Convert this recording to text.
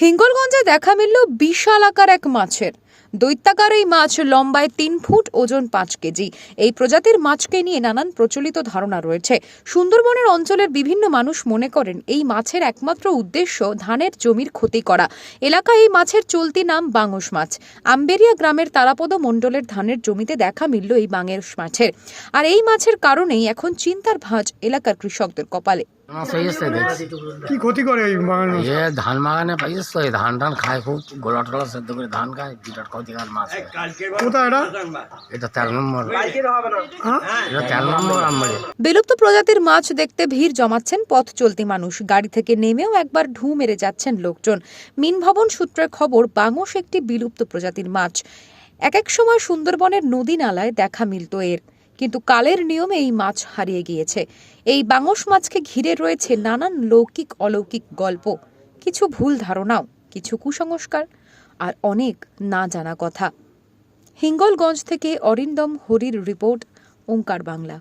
হিঙ্গলগঞ্জে দেখা মিলল বিশাল আকার এক মাছের। দৈত্যাকার এই মাছ লম্বায় তিন ফুট, ওজন পাঁচ কেজি। এই প্রজাতির মাছকে নিয়ে নানান প্রচলিত ধারণা রয়েছে। সুন্দরবনের অঞ্চলের বিভিন্ন মানুষ মনে করেন এই মাছের একমাত্র উদ্দেশ্য ধানের জমির ক্ষতি করা। এলাকায় এই মাছের চলতি নাম বাংস মাছ। আম্বেরিয়া গ্রামের তারাপদ মণ্ডলের ধানের জমিতে দেখা মিলল এই বাংস মাছের। আর এই মাছের কারণেই এখন চিন্তার ভাঁজ এলাকার কৃষকদের কপালে। কি ক্ষতি করে ধান তো ধান টান খায় খুব গোলা টোলা সেদ্ধ করে ধান খায় ক্ষতিকার মাছ কোথায় এটা? এটা তেরো নম্বর। হ্যাঁ? এটা তেরো নম্বর আমবাড়ি বিলুপ্ত প্রজাতির মাছ দেখতে ভিড় জমাচ্ছেন পথ চলতি মানুষ। গাড়ি থেকে নেমেও একবার ঢু মেরে যাচ্ছেন লোকজন। মিন ভবন সূত্রের খবর বাংশ একটি বিলুপ্ত প্রজাতির মাছ। এক এক সময় সুন্দরবনের নদী নালায় দেখা মিলত এর। কিন্তু কালের নিয়মে এই মাছ হারিয়ে গিয়েছে। এই বাংশ মাছকে ঘিরে রয়েছে নানান লৌকিক অলৌকিক গল্প। কিছু ভুল ধারণাও কিছু কুসংস্কার। আর অনেক না জানা কথা। হিঙ্গলগঞ্জ থেকে অরিন্দম হরির রিপোর্ট ওঙ্কার বাংলা।